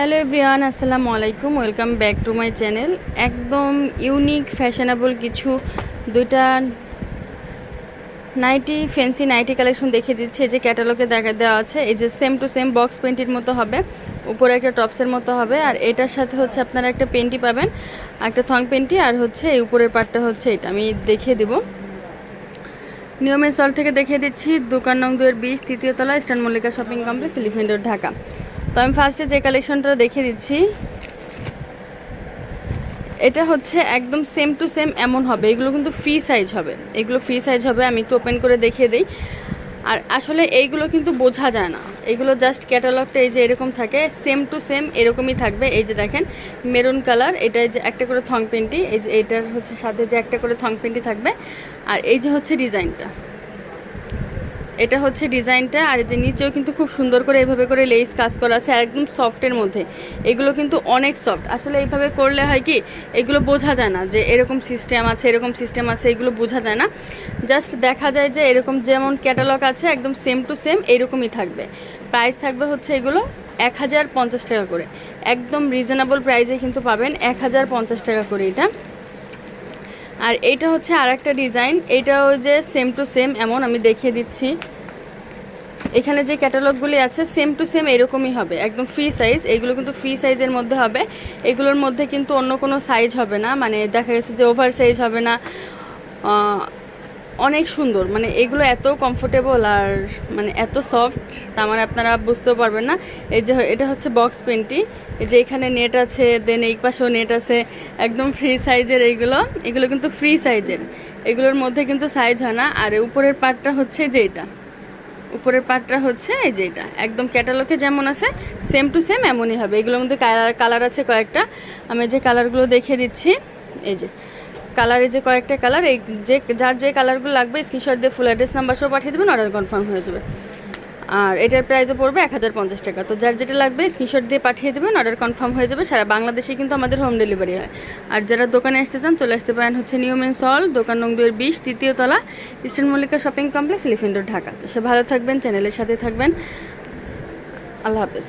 Hello everyone, আসসালামু আলাইকুম। Welcome back to my channel. একদম ইউনিক, ফ্যাশনেবল কিছু দুইটা নাইটি, ফ্যান্সি নাইটি কালেকশন দেখিয়ে দিচ্ছে। এই যে ক্যাটালগে দেখা দেওয়া আছে, এই যে সেম টু সেম বক্স পেন্টির মতো হবে। উপরে একটা টপসের মতো হবে। আর এটার সাথে হচ্ছে আপনারা একটা পেন্টি পাবেন। একটা থং পেন্টি আর হচ্ছে এই উপরের পার্টটা হচ্ছে এটা। আমি দেখিয়ে দেবো। নিয়মের সল থেকে দেখিয়ে দিচ্ছি। দোকান নং দুয়ের বিশ, তৃতীয় তলা Mallika shopping complex Elephant Dhaka. তো আমি ফার্স্টে যে কালেকশনটা দেখিয়ে দিচ্ছি, এটা হচ্ছে একদম সেম টু সেম এমন হবে। এগুলো কিন্তু ফ্রি সাইজ হবে। এগুলো ফ্রি সাইজ হবে, আমি একটু ওপেন করে দেখিয়ে দিই। আর আসলে এইগুলো কিন্তু বোঝা যায় না। এগুলো জাস্ট ক্যাটালগটা এই যে এরকম থাকে সেম টু সেম এরকমই থাকবে। এই যে দেখেন মেরুন কালার এটা যে একটা করে থং পেন্টি এই যে এটার হচ্ছে সাথে যে একটা করে থং পেন্টি থাকবে। আর এই যে হচ্ছে ডিজাইনটা এটা হচ্ছে ডিজাইনটা, আর যে নিচেও কিন্তু খুব সুন্দর করে এইভাবে করে লেস কাজ করা আছে, একদম সফটের মধ্যে। এগুলো কিন্তু অনেক সফট আসলে এইভাবে করলে হয় কি, এগুলো বোঝা যায় না যে এরকম সিস্টেম আছে, এরকম সিস্টেম আছে, এগুলো বোঝা যায় না। জাস্ট দেখা যায় যে এরকম যেমন ক্যাটালগ আছে, একদম সেম টু সেম এরকমই থাকবে। প্রাইস থাকবে হচ্ছে এগুলো এক হাজার পঞ্চাশ টাকা করে। একদম রিজনেবল প্রাইসে কিন্তু পাবেন এক হাজার পঞ্চাশ টাকা করে এটা। আর এইটা হচ্ছে আর একটা ডিজাইন এইটাও যে সেম টু সেম এমন, আমি দেখিয়ে দিচ্ছি। এখানে যে ক্যাটালগুলি আছে সেম টু সেম এরকমই হবে, একদম ফ্রি সাইজ এগুলো কিন্তু ফ্রি সাইজের মধ্যে হবে। এগুলোর মধ্যে কিন্তু অন্য কোনো সাইজ হবে না। মানে দেখা গেছে যে ওভার সাইজ হবে না। অনেক সুন্দর। মানে এগুলো এত কমফোর্টেবল আর মানে এত সফট তা মানে আপনারা বুঝতেও পারবেন না। এই যে এটা হচ্ছে বক্স পেন্টি এই যে এখানে নেট আছে দেন এই পাশেও নেট আছে, একদম ফ্রি সাইজের এইগুলো এগুলো কিন্তু ফ্রি সাইজের এগুলোর মধ্যে কিন্তু সাইজ হয় না। আর উপরের পার্টটা হচ্ছে যে এটা। উপরের পার্টটা হচ্ছে এই যে এটা। একদম ক্যাটালগে যেমন আছে সেম টু সেম এমনই হবে। এগুলোর মধ্যে কালার আছে কয়েকটা। আমি যে কালারগুলো দেখিয়ে দিচ্ছি, এই যে। কালারের যে কয়েকটা কালার, এই যে, যার যে কালারগুলো লাগবে স্ক্রিনশট দিয়ে ফুল অ্যাড্রেস নাম্বার সব পাঠিয়ে দেবেন অর্ডার কনফার্ম হয়ে যাবে। আর এটার প্রাইসও পড়বে এক হাজার পঞ্চাশ টাকা। তো যার যেটা লাগবে স্ক্রিনশট দিয়ে পাঠিয়ে দেবেন অর্ডার কনফার্ম হয়ে যাবে। সারা বাংলাদেশে কিন্তু আমাদের হোম ডেলিভারি হয়। আর যারা দোকানে আসতে চান, চলে আসতে পারেন হচ্ছে নিউমেন সল দোকান নং দুয়ের বিশ, তৃতীয় তলা Eastern Mallika shopping complex Elephant Road Dhaka. তো সে ভালো থাকবেন চ্যানেলের সাথে থাকবেন। আল্লাহ হাফেজ।